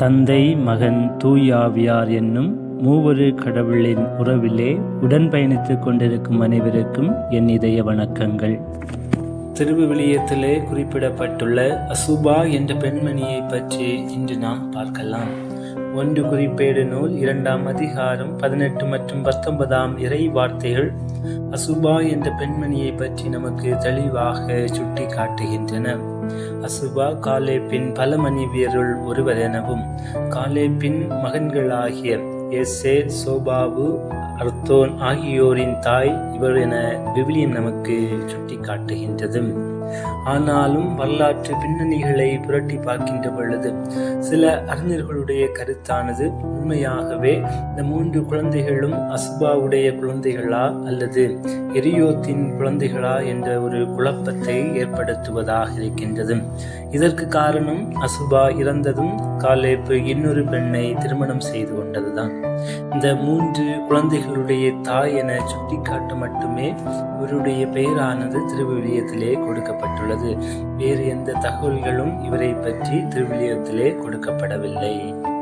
தந்தை மகன் தூயாவியார் என்னும் மூவரு கடவுளின் உறவிலே உடன் பயணித்துக் கொண்டிருக்கும் அனைவருக்கும் என் இதய வணக்கங்கள். திருவிவிலியத்திலே குறிப்பிடப்பட்டுள்ள அசுபா என்ற பெண்மணியை பற்றி இன்று நாம் பார்க்கலாம். ஒன்று குறிப்பேடு நூல் இரண்டாம் அதிகாரம் பதினெட்டு மற்றும் பத்தொன்பதாம் இறை வார்த்தைகள். அசுபா என்ற பெண்மணியை பற்றி நமக்கு தெளிவாக சுட்டி காட்டுகின்றன அசுபா காலேப்பின் பல மனைவியருள் ஒருவர் எனவும் காலேப்பின் மகன்களாகிய எஸ்ஏ சோபாபு அர்த்தோன் ஆகியோரின் தாய் இவர் என விவிலியம் நமக்கு சுட்டி காட்டுகின்றது ஆனாலும் வரலாற்று பின்னணிகளை புரட்டி பார்க்கின்ற பொழுது சில அறிஞர்களுடைய கருத்தானது உண்மையாகவே இந்த மூன்று குழந்தைகளும் அசுபாவுடைய குழந்தைகளா அல்லது எரியோத்தின் குழந்தைகளா என்ற ஒரு குழப்பத்தை ஏற்படுத்துவதாக இருக்கின்றது. இதற்கு காரணம் அசுபா இறந்ததும் காலேப்பு இன்னொரு பெண்ணை திருமணம் செய்து கொண்டதுதான். இந்த மூன்று குழந்தைகளுடைய தாய் என சுட்டிக்காட்ட மட்டுமே இவருடைய பெயரானது திருவிவிலியத்திலே கொடுக்கப்பட்டுள்ளது. வேறு எந்த தகவல்களும் இவரை பற்றி திருவிலியத்திலே கொடுக்கப்படவில்லை.